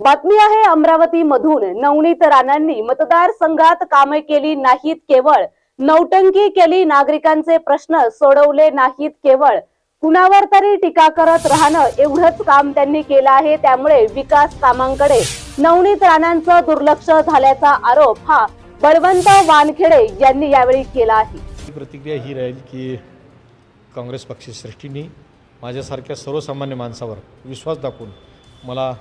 बातमी आहे अमरावती मधून. नवनीत राणांनी मतदारसंघात कामे केली नाहीत केवळ. नौटंकी केली नागरिकांचे प्रश्न सोडवले नाहीत केवळ. कुणावर तरी टीका करत राहणं एवढंच काम त्यांनी केलं आहे त्यामुळे विकास कामांकडे नवनीत राणांचं दुर्लक्ष झाल्याचा आरोप हा बळवंत वानखेडे यांनी यावेळी केला आहे. प्रतिक्रिया ही राहील की काँग्रेस पक्षश्रेष्ठींनी माझ्यासारख्या सर्वसामान्य माणसावर विश्वास दाखवून मला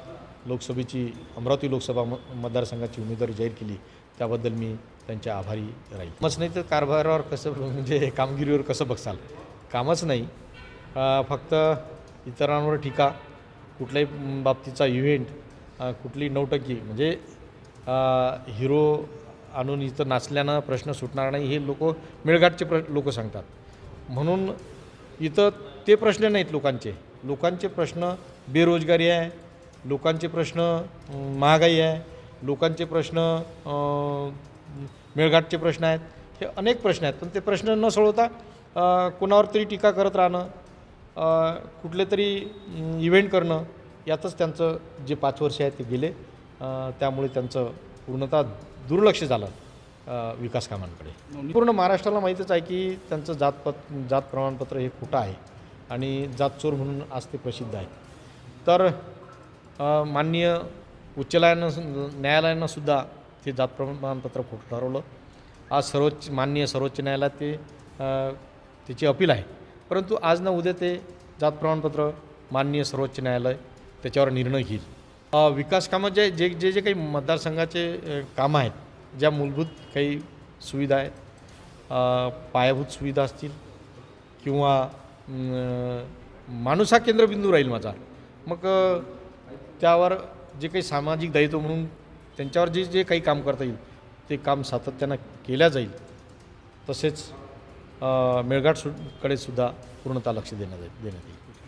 लोकसभेची अमरावती लोकसभा म मतदारसंघाची उमेदवारी जाहीर केली त्याबद्दल मी त्यांच्या आभारी राहील. कामच नाही तर कारभारावर कसं म्हणजे कामगिरीवर कसं बघसाल? कामच नाही. फक्त इतरांवर टीका कुठल्याही बाबतीचा इव्हेंट कुठली नौटकी म्हणजे हिरो आणून इथं नाचल्यानं प्रश्न सुटणार नाही हे लोक मेळघाटचे प्र लोक सांगतात. म्हणून इथं ते प्रश्न नाहीत लोकांचे. लोकांचे प्रश्न बेरोजगारी आहे लोकांचे प्रश्न महागाई आहे लोकांचे प्रश्न मेळघाटचे प्रश्न आहेत हे अनेक प्रश्न आहेत. पण ते प्रश्न न सोडवता कोणावर तरी टीका करत राहणं कुठले तरी इव्हेंट करणं यातच त्यांचं जे पाच वर्ष आहेत ते गेले. त्यामुळे त्यांचं पूर्णतः दुर्लक्ष झालं विकास कामांकडे. पूर्ण महाराष्ट्राला माहीतच आहे की त्यांचं जातपत जात प्रमाणपत्र हे खोटं आहे. आणि जातचोर म्हणून आज ते प्रसिद्ध आहे तर माननीय उच्च न्यायालयानं न्यायालयानं सुद्धा ते जात प्रमाणपत्र खोटं ठरवलं. आज सर्वोच्च माननीय सर्वोच्च न्यायालयात ते त्याची अपील आहे. परंतु आज ना उद्या ते जात प्रमाणपत्र माननीय सर्वोच्च न्यायालय त्याच्यावर निर्णय घेईल. विकास कामं जे जे जे जे काही मतदारसंघाचे कामं आहेत ज्या मूलभूत काही सुविधा आहेत पायाभूत सुविधा असतील किंवा माणूस हा केंद्रबिंदू राहील माझा. मग त्यावर जे काही सामाजिक दायित्व म्हणून त्यांच्यावर जे जे काही काम करता येईल ते काम सातत्यानं केल्या जाईल. तसेच मेळघाट सु कडे सुद्धा पूर्णतः लक्ष देण्यात देण्यात येईल.